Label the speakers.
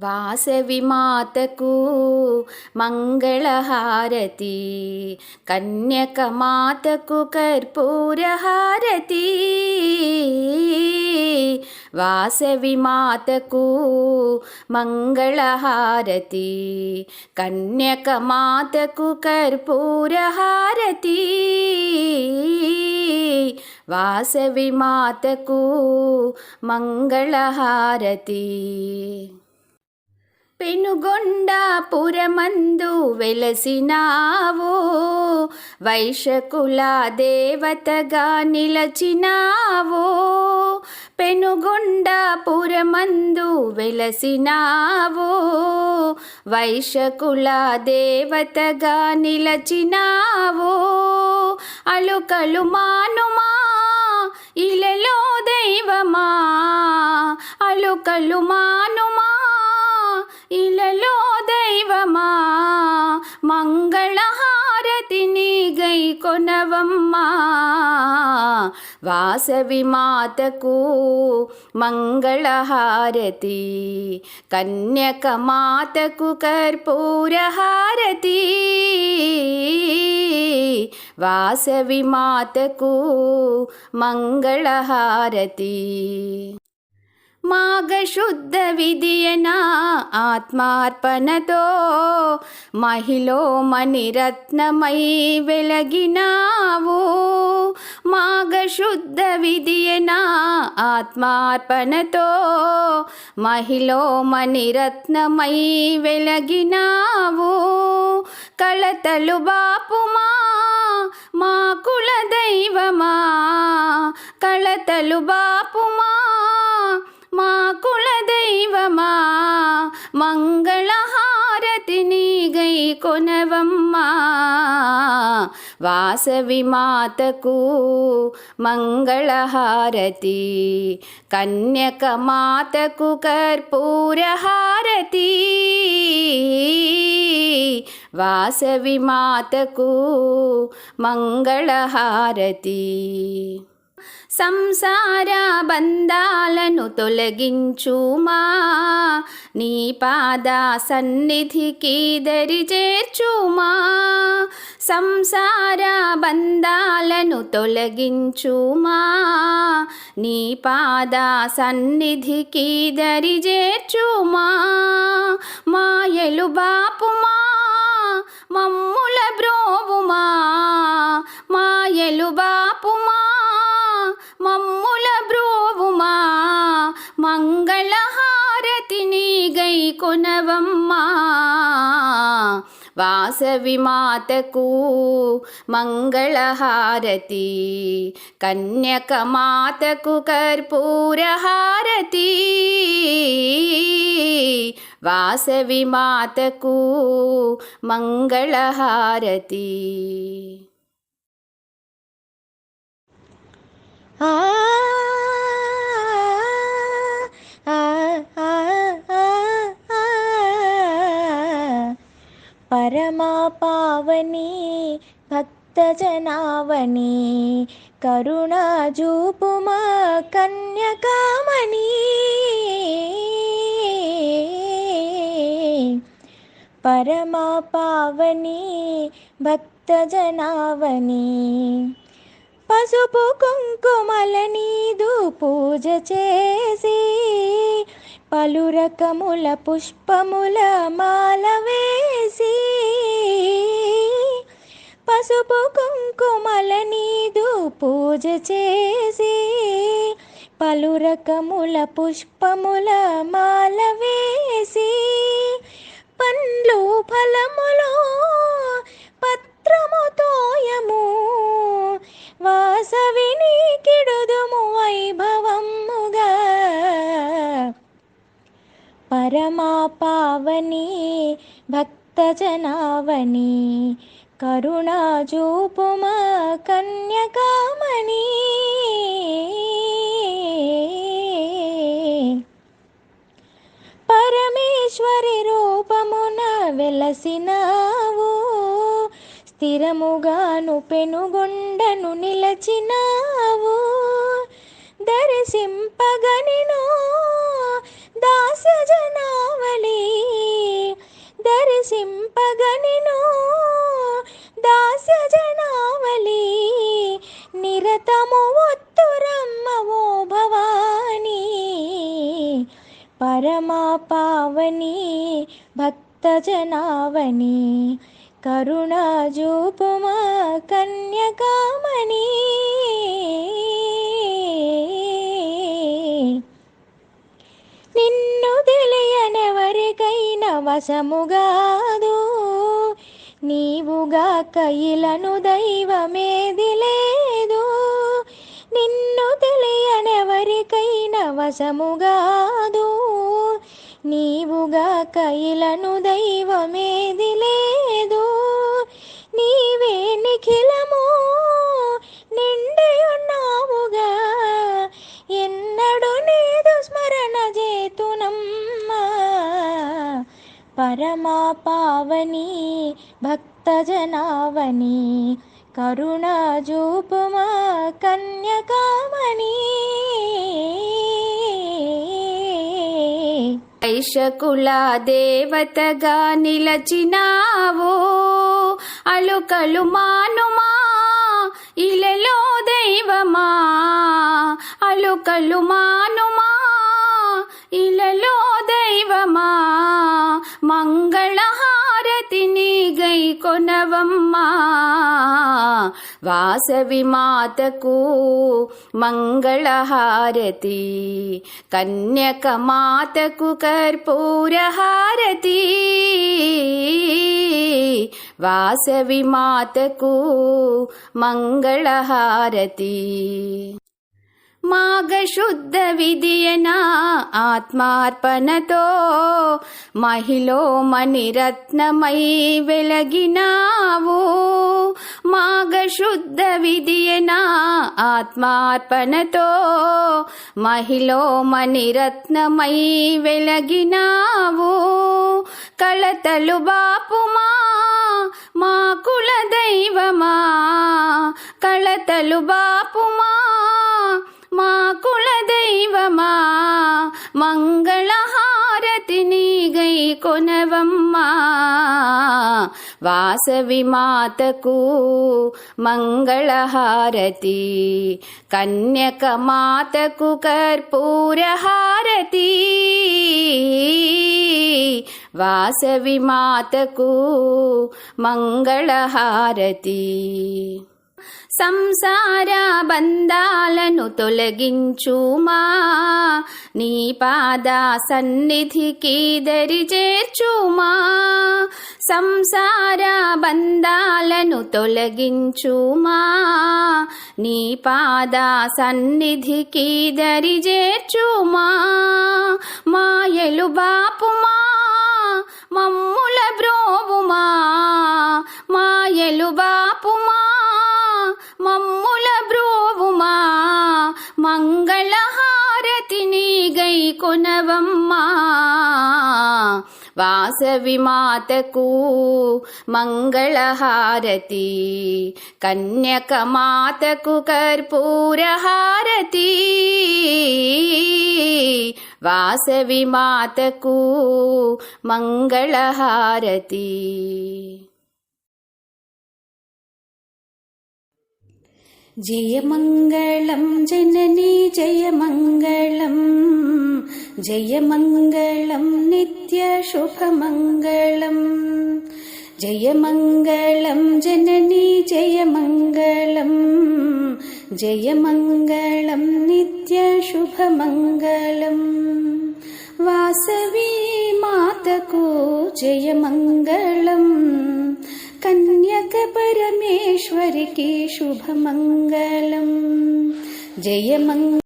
Speaker 1: వాసవి మాతకు మంగళహారతి కన్యక మాతకు కర్పూరహారతి. వాసవి మాతకు మంగళహారతి కన్యక మాతకు కర్పూరహారతి. వాసవి మాతకు మంగళహారతి. పెనుగొండాపురమందు వెలసినావు వైశకుల దేవతగా నిలచినావు. పెనుగొండాపురమందు వెలసినావు వైశకుల దేవతగా నిలచినావు. అలుకలు మానుమా ఇలలో దైవమా అలుకలు మానుమా. ఇలలో దైవమా మంగళహారతిని గై కొనవమ్మా. వాసవి మాతకు మంగళహారతి కన్యక మాతకు కర్పూరహారతి. వాసవి మాతకు మంగళహారతి. మాఘశుద్ధ విధియన ఆత్మార్పణతో మహిళో మణిరత్నమై వెలగినావు. మాఘశుద్ధ విధియన ఆత్మార్పణతో మహిళో మణిరత్నమై వెలగినావు. కళతలు బాపుమా మా కుల దైవమా. కళతలు బాపుమా మా కుల దైవమా మంగళహారతిని గై కొనవమ్మా. వాసవి మాతకు మంగళహారతి కన్యక మాతకు కర్పూరహారతి. వాసవి మాతకు మంగళహారతి. సంసార బంధాలను తొలగించుమా? నీ పాద సన్నిధికి దరి చేర్చుమా? సంసార బంధాలను తొలగించుమా? నీ పాద సన్నిధికి దరి చేర్చుమా? మాయలు బాపుమా? మమ్ముల బ్రోవుమా మాయలు బాపుమా? మమ్ముల బ్రోవుమా మంగళహారతి నీగై కొనవమ్మా. వాసవి మాతకు మంగళహారతి కన్యక మాతకు కర్పూరహారతి. వాసవి మాతకు మంగళహారతి.
Speaker 2: परमापावनी भक्तजनावनि करुणाजूपुमा कन्यकामनि। परमापावनी भक्तजनावनी। పసుపు కుంకుమల నీదు పూజ చేసి పలు రకముల పుష్పముల మాల వేసి పసుపు కుంకుమల నీదు పూజ చేసి పలు రకముల పుష్పముల మాల వేసి పండ్లు ఫలములు పత్రము తోయము పరమా పావని భక్త జనావని కన్యకామణి. పరమేశ్వరి రూపమున వెలసినావు స్థిరముగాను పెనుగొండను నిలచినా భక్తజనావని కరుణాజూపుమా కన్యకామణి. నిన్ను తెలియనెవరికైనా వశముగాదు నీవుగా కయిలను దైవమేది లేదు. నిన్ను తెలియనెవరికైనా వశముగాదు నీవుగా కైలను దైవమేది లేదు. నీవే నిఖిలము నిండి ఉన్నావుగా. ఎన్నడు నీదు స్మరణ చేతునమ్మా పరమా పావని భక్తజనావని కరుణాజూపుమా కన్యకామ
Speaker 1: వైశకుల దేవతగా నిలచినావు. అలుకలు మానుమా ఇలలో దైవమా. అలుకలు మానుమా ఇలలో దైవమా. మంగళహారతిని గై కొనవమ్మా. వాసవి మాతకు మంగళహారతి కన్యక మాతకు కర్పూరహారతి. వాసవి మాతకు మంగళహారతి. మాఘశుద్ధ విధియన ఆత్మార్పణతో మహిళో మణిరత్నమై వెలగినావు. మాఘశుద్ధ విధియన ఆత్మార్పణతో మహిళో మణిరత్నమై వెలగినావు. కళతలు బాపుమా మా కుల దైవమా. కళతలు బాపుమా మా కుల దైవమా. మంగళహారతిని గై కొనవమ్మ వాసవి మాతకు మంగళహారతి కన్యక మాతకు కర్పూరహారతి. వాసవి మాతకు మంగళహారతి. సంసార బంధాలను తొలగించుమా? నీ పాద సన్నిధికి దరి చేర్చుమా. సంసార బంధాలను తొలగించుమా. నీ పాద సన్నిధికి దరి చేర్చుమా. మాయలు బాపుమా. మమ్మ वासविमातकू मङ्गलहारती कन्यकमातकु कर्पूरहारती वासविमातकू मङ्गलहारती जयमङ्गलं जननी जयमङ्गलम् జయమంగళం జననీ జయమంగళం. జయమంగళం నిత్య శుభమంగళం. జయమంగళం జననీ జయమంగళం. జయమంగళం నిత్య శుభమంగళం. వాసవి